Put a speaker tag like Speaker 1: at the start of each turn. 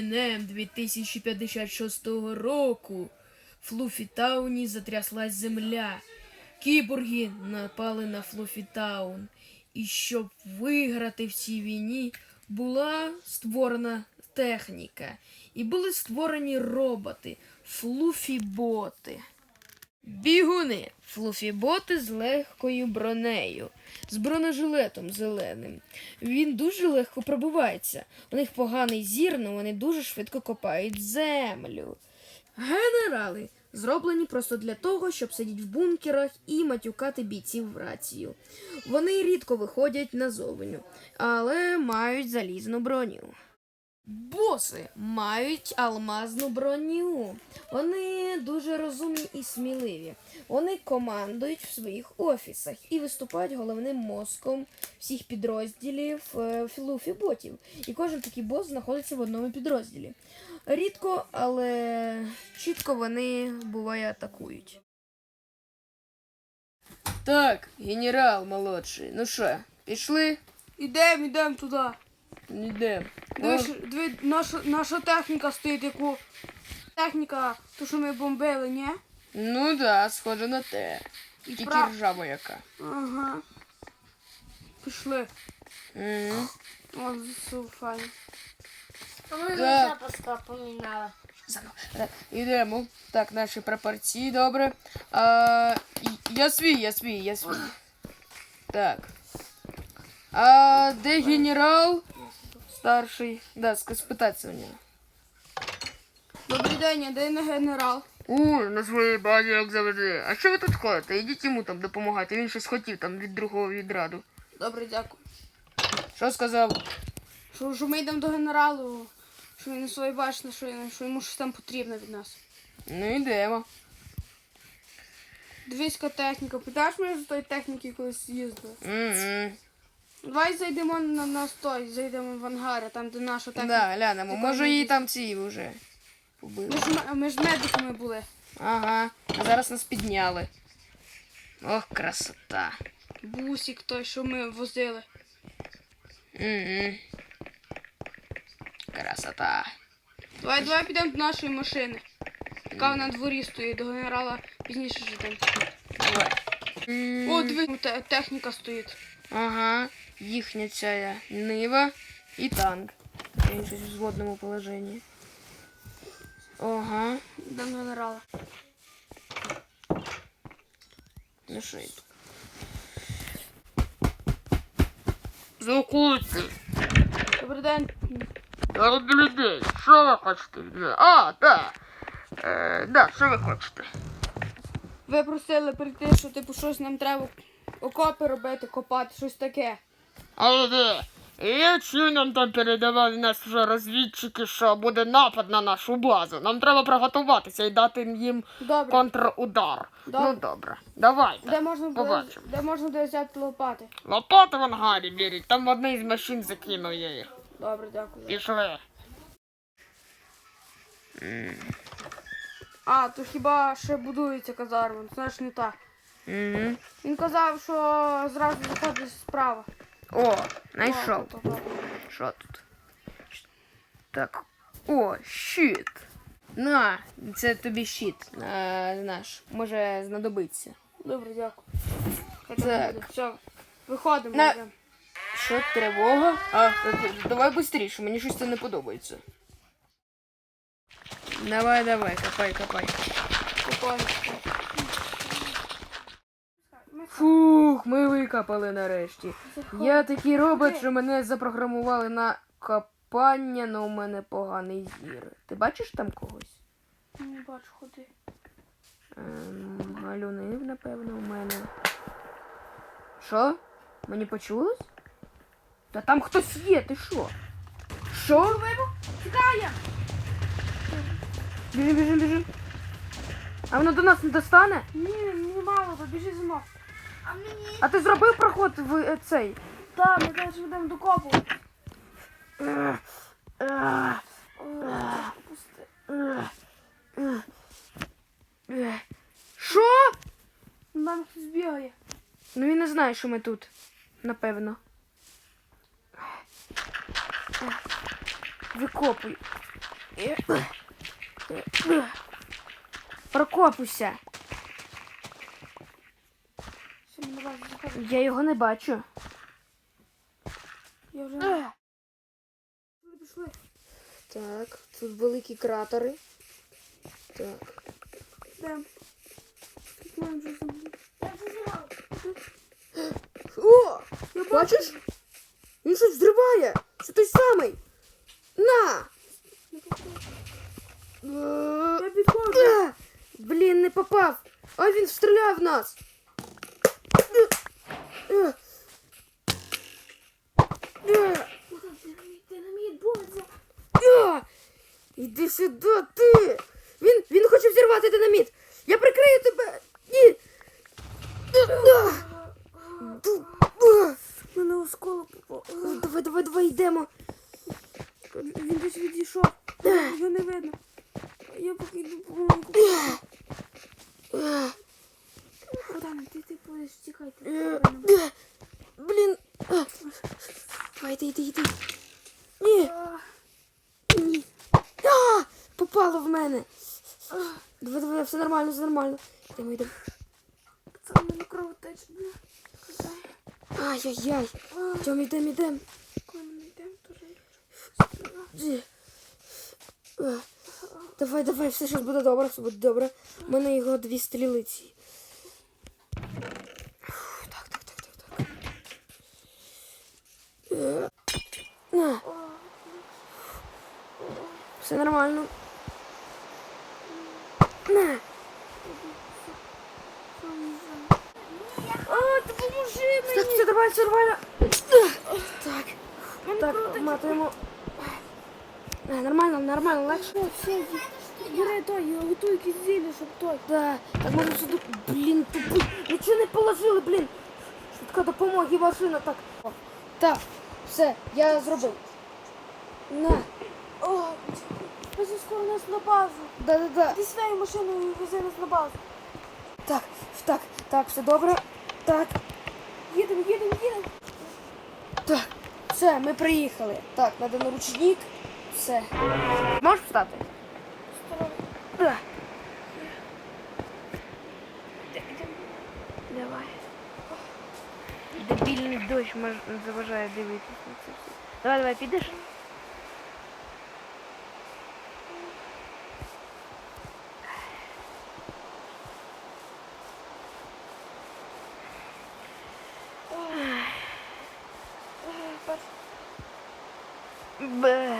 Speaker 1: днем 2056 року в Флуфітауні затряслась земля. Кіборги напали на Флуфітаун. І щоб виграти в цій війні, була створена техніка. І були створені роботи, флуфіботи. Бігуни, флуфіботи з легкою бронею, з бронежилетом зеленим. Він дуже легко пробивається. У них поганий зір, але вони дуже швидко копають землю. Генерали зроблені просто для того, щоб сидіти в бункерах і матюкати бійців в рацію. Вони рідко виходять назовню, але мають залізну броню. Боси мають алмазну броню. Вони дуже розумні і сміливі. Вони командують в своїх офісах і виступають головним мозком всіх підрозділів е, філуфіботів. І кожен такий бос знаходиться в одному підрозділі. Рідко, але чітко вони буває атакують. Так, генерал молодший. Ну що, пішли?
Speaker 2: Ідем, ідем туди.
Speaker 1: Йдемо.
Speaker 2: Дивись, диви, наша, наша техніка стоїть, яку техніка, ту, що ми бомбили, ні?
Speaker 1: Ну да, схоже на те.
Speaker 2: І
Speaker 1: Тільки
Speaker 2: прав-
Speaker 1: ржава яка.
Speaker 2: Ага. Пішли.
Speaker 1: Угу.
Speaker 2: О, ЗСУ файно.
Speaker 3: А ми
Speaker 1: Да.
Speaker 3: запаска помінали.
Speaker 1: Йдемо. Так, наші прапорці, добре. А, і- я свій, я свій, я свій. Так. А де генерал? Старший. Да, спитатися у нього.
Speaker 2: Добрий день, а де не генерал?
Speaker 1: У, на своїй базі, як завжди. А що ви тут ходите? Ідіть йому там допомагати. Він щось хотів там від другого відраду.
Speaker 2: Добре, дякую.
Speaker 1: Що сказав?
Speaker 2: Що, що ми йдемо до генералу, що він не своє бачить, що, що йому щось там потрібно від нас.
Speaker 1: Ну йдемо.
Speaker 2: Дивись, яка техніка. Питаєш мене з тої техніки колись їздили?
Speaker 1: Угу.
Speaker 2: Давай зайдемо на, на стой, зайдемо в ангари, там де наша техніка.
Speaker 1: Да, глянемо. Може її там ці вже побили.
Speaker 2: Ми, ж, ми ж медиками були.
Speaker 1: Ага, а зараз нас підняли. Ох, красота.
Speaker 2: Бусик той, що ми возили.
Speaker 1: Угу. Красота.
Speaker 2: Давай, давай підемо до нашої машини. Яка на дворі стоїть, до генерала пізніше житим.
Speaker 1: Давай.
Speaker 2: О, диви, техніка стоїть.
Speaker 1: Ага, їхня ця нива і танк. Він щось в згодному положенні. Ага,
Speaker 2: До генерала.
Speaker 1: ну що йду. Закуйте.
Speaker 2: Добрий день.
Speaker 1: Я людей. Що ви хочете? від мене? А, да. Е, да, що ви хочете?
Speaker 2: Ви просили прийти, що типу щось нам треба окопи робити, копати, щось таке.
Speaker 1: Але де? Я чую, нам там передавали нас вже розвідчики, що буде напад на нашу базу. Нам треба приготуватися і дати їм
Speaker 2: Добре.
Speaker 1: контрудар.
Speaker 2: Добре.
Speaker 1: Ну добре, давайте.
Speaker 2: Де можна буде,
Speaker 1: Побачимо.
Speaker 2: де можна буде взяти лопати?
Speaker 1: Лопати в ангарі беріть, там в одній з машин закинув я їх.
Speaker 2: Добре, дякую.
Speaker 1: Пішли.
Speaker 2: А, то хіба ще будується казарма, знаєш, не так.
Speaker 1: Угу.
Speaker 2: Він казав, що зразу заходить справа.
Speaker 1: О, знайшов. Що тут? Так. О, щит. На, це тобі щит. На, наш. Може знадобиться.
Speaker 2: Добре, дякую.
Speaker 1: Так.
Speaker 2: Все, виходимо.
Speaker 1: На- Що, тривога? А, давай швидше, мені щось це не подобається. Давай, давай, копай, копай.
Speaker 2: Купаємо.
Speaker 1: Фух, ми викопали нарешті. Я такий робот, що мене запрограмували на копання, але у мене поганий зір. Ти бачиш там когось?
Speaker 2: Не бачу, ходи.
Speaker 1: Ем, галюнив, напевно, у мене. Що? Мені почулось? Та там хтось є, ти що? Що?
Speaker 2: Тікає!
Speaker 1: Біжим, біжим, біжим. А воно до нас не достане?
Speaker 2: Ні, не мало, біжи мною. А
Speaker 1: ти зробив проход в е, цей?
Speaker 2: Так, ми зараз йдемо до копу.
Speaker 1: Що?
Speaker 2: Нам хтось бігає.
Speaker 1: Ну він не знає, що ми тут. Напевно. Викопуй. Прокопуйся.
Speaker 2: Що мені важко заходити?
Speaker 1: Я його не бачу.
Speaker 2: Я вже... Пішли, пішли.
Speaker 1: Так, тут великі кратери. Так.
Speaker 2: Йдемо. Тут маємо вже зомбі.
Speaker 1: О!
Speaker 2: Я
Speaker 1: Бачиш? Він щось взриває. Це той самий. На! Е,
Speaker 2: Я підходжу.
Speaker 1: е, Блін, не попав. А він стріляв в нас. Е, е. Е,
Speaker 2: Динаміт, динаміт, боже.
Speaker 1: е. Іди сюди, ти. Він, він хоче взірвати динаміт. Я прикрию тебе. Ні. Е, е. Е.
Speaker 2: Мене осколок попав.
Speaker 1: Давай, давай, давай, йдемо.
Speaker 2: Він десь відійшов. Його не видно. Я поки йду помаленьку.
Speaker 1: Е,
Speaker 2: Тікати.
Speaker 1: е, е. Блін. Е. Давай, йди, йди. Ні. Ні. А, попало в мене. Давай, давай, все нормально, все нормально. Йдемо, йдемо.
Speaker 2: Це в мене кровотече. бля. Кидай.
Speaker 1: Ай-яй-яй. Йдемо, йдемо, йдемо.
Speaker 2: Коли ми йдемо, то вже
Speaker 1: Е. Давай, давай, все щось буде добре, все буде добре. У мене його дві стріли ці. Фух, Так, так, так, так, так. На. Все нормально. На.
Speaker 2: А, допоможи
Speaker 1: Так, все, давай, все нормально. Так. Так, матуємо. Е, Нормально, нормально, легше.
Speaker 2: Бери той, я готую якісь зілля, щоб той.
Speaker 1: Да, так можна сюди. Блін, тупи. Нічого не положили, блін. Швидка допомоги машина так. О, Так, все, я зробив. На.
Speaker 2: О, вези скоро нас на базу.
Speaker 1: Да-да-да.
Speaker 2: Іди своєю машиною вези нас на базу.
Speaker 1: Так, так, так, все добре. Так,
Speaker 2: Їдемо, їдемо, їдемо.
Speaker 1: так. Все, ми приїхали. Так, треба на ручник. Все. Можеш встати? Дебільний дощ мож... заважає дивитися на це все. Давай, давай, підеш? Бе.